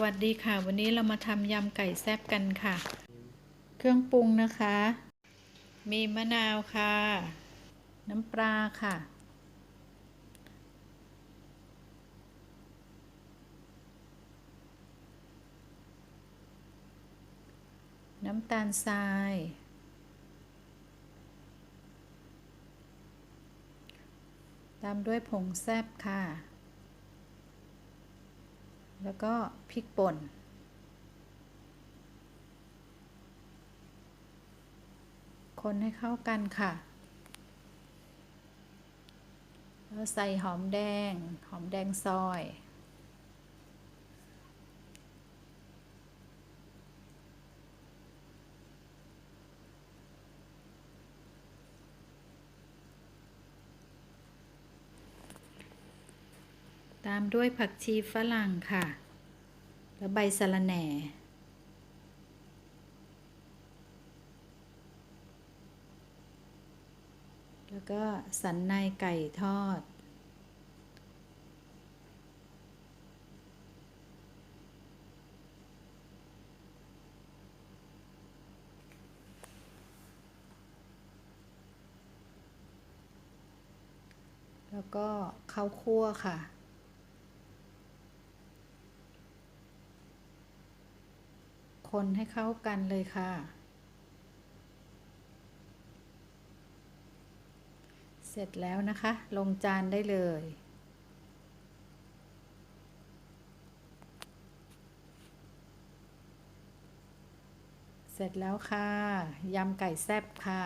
วัสดีค่ะ วันนี้เรามาทำยำไก่แซ่บกันค่ะ เครื่องปรุงนะคะ มีมะนาวค่ะ น้ำปลาค่ะ น้ำตาลทราย ตามด้วยผงแซ่บค่ะ แล้วก็พริกป่น คนให้เข้ากันค่ะ แล้วใส่หอมแดง หอมแดงซอย ตามด้วยผักชีฝรั่งค่ะ แล้วใบสะระแหน่ แล้วก็สันในไก่ทอด แล้วก็ข้าวคั่วค่ะ คนให้เข้ากันเลยค่ะ เสร็จแล้วนะคะ ลงจานได้เลย เสร็จแล้วค่ะ ยำไก่แซ่บค่ะ